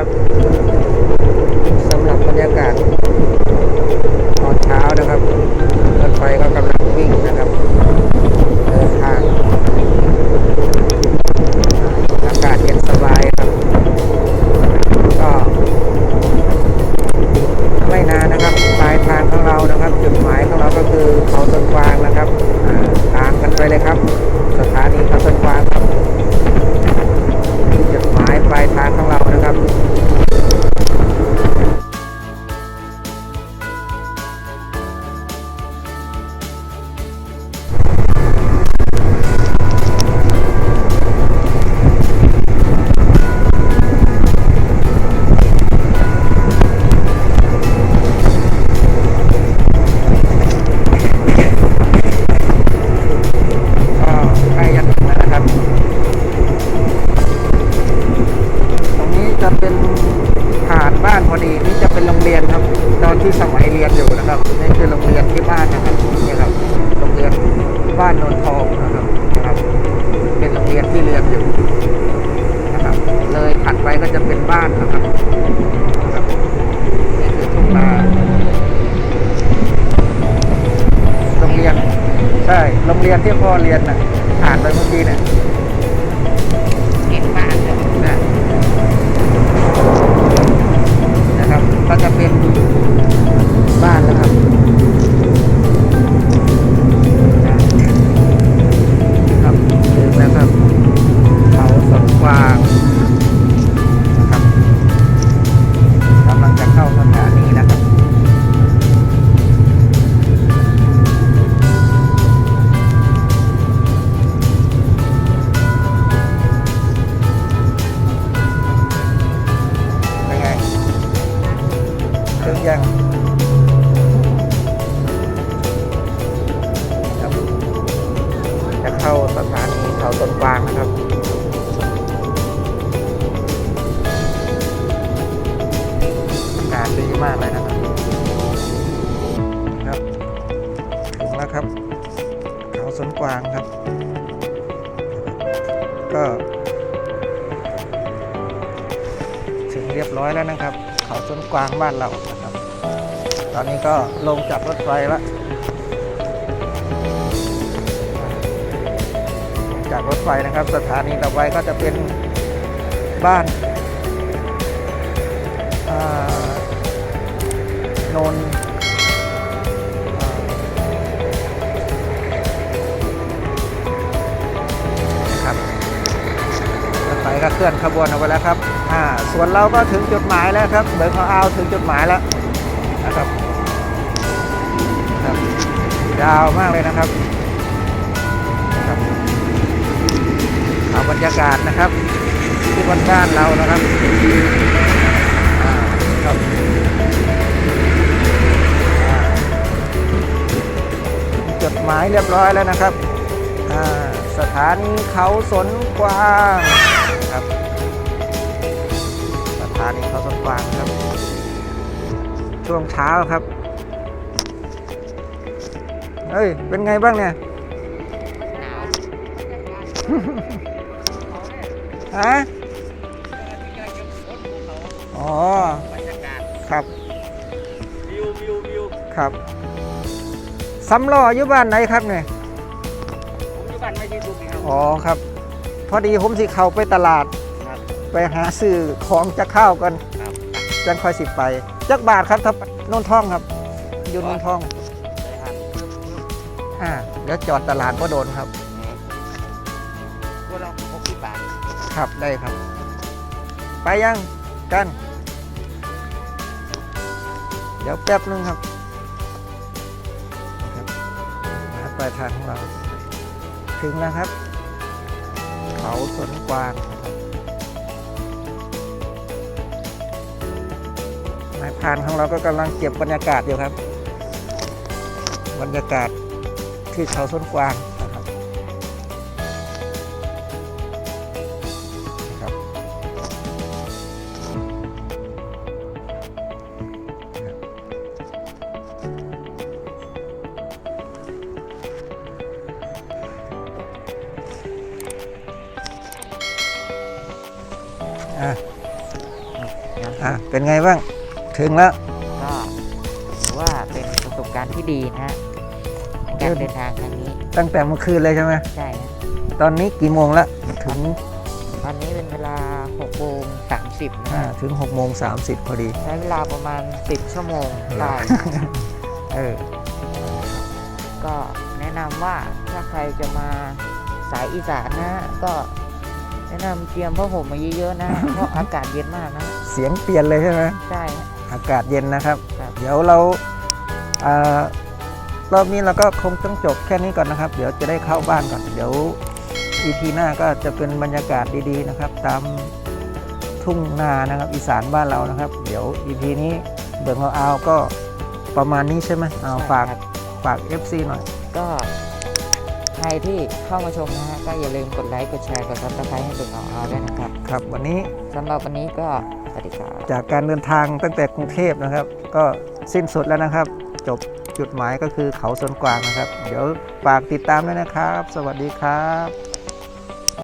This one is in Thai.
นะครับสำหรับบรรยากาศ อยู่นะครับนี่คือโรงเรียนที่บ้านนะครับนี่ครับโรงเรียนบ้านโนนทองนะครับนะครับ เป็นโรงเรียนที่เรียนอยู่นะครับ เลยถัดไปก็จะเป็นบ้านนะครับนะครับนี่คือทุ่งนาโรงเรียนใช่โรงเรียนที่พ่อเรียนน่ะผ่านไปเมื่อกี้เนี่ย เข้าสถานีเขาต้นกวางนะครับ อากาศดีมากเลยนะครับ ครับ ถึงแล้วครับ เขาสนกวางครับ ก็ ถึงเรียบร้อยแล้วนะครับ เขาต้นกวางบ้านเรานะครับ ตอนนี้ก็ลงจากรถไฟแล้วากรถไฟนะครับ สถานีต่อไปก็จะเป็นบ้านานนนะครับรถไฟก็เคลื่อนขบวนออกไปแล้วครับอ่าส่วนเราก็ถึงจุดหมายแล้วครับเบิร์กเอาถึงจุดหมายแล้วนะครับครับยาวมากเลยนะครับ เอาบรรยากาศนะครับ ที่บ้านบ้านเรานะครับอ่าครับอ่าจดหมายเรียบร้อยแล้วนะครับอ่าสถานีเขาสนกวางครับ สถานีเขาสนกวางครับ ช่วงเช้าครับ เฮ้ย เป็นไงบ้างเนี่ย หนาว ฮะอ๋อบรรยากาศครับวิววิววิวครับสำล้ออยู่บ้านไหนครับเนี่ยผมอยู่บ้านไม่ที่สุดนะครับอ๋อครับ พอดีผมสิเข้าไปตลาดครับไปหาซื้อของจะข้าวกันครับจังค่อยสิไป จักบาทครับถ้าไปโนนท่องครับ อยู่โนนท่องเลยครับอ่าเดี๋ยวจอดตลาดก็โดนครับ ครับได้ครับ ไปยังกัน เดี๋ยวแป๊บนึงครับครับมาปลายทางของเรา ถึงแล้วครับ เขาสวนกวางนายพรานของเราก็กำลังเก็บบรรยากาศอยู่ครับ บรรยากาศที่เขาสวนกวาง อะอะเป็นไงบ้างถึงแล้วก็ถือว่าเป็นประสบการณ์ที่ดีนะฮะในการเดินทางครั้งนี้ตั้งแต่เมื่อคืนเลยใช่ไหมใช่ฮะตอนนี้กี่โมงแล้วถึงตอนนี้เป็นเวลา6โมง30นะอ่าฮะถึง6โมง30 พอดี ใช้เวลาประมาณ 10 ชั่วโมงได้เออก็แนะนำว่าถ้าใครจะมาสายอีสานนะฮะก็แนะนำเตรียมผ้าห่มมาเยอะๆนะ เพราะอากาศเย็นมากนะ เสียงเปลี่ยนเลยใช่ไหมใช่ฮะอากาศเย็นนะครับ ครับ เดี๋ยวเราเอ่อรอบนี้เราก็คงต้องจบแค่นี้ก่อนนะครับ เดี๋ยวจะได้เข้าบ้านก่อน เดี๋ยวอีพีหน้าก็จะเป็นบรรยากาศดีๆนะครับ ตามทุ่งนานะครับ อีสานบ้านเรานะครับ เดี๋ยวอีพีนี้เบิงเอาเอาก็ประมาณนี้ใช่ไหมเอาฝากใช่ครับฝาก FC หน่อย ก็ใครที่เข้ามาชมนะฮะก็อย่าลืมกดไลค์กดแชร์กดซับสไครต์ให้เป็นเอาเอาด้วยนะครับครับวันนี้สำหรับวันนี้ก็ สวัสดีครับ จากการเดินทางตั้งแต่กรุงเทพนะครับ ก็สิ้นสุดแล้วนะครับ จบจุดหมายก็คือเขาสวนกวางนะครับ เดี๋ยวฝากติดตามด้วยนะครับ สวัสดีครับ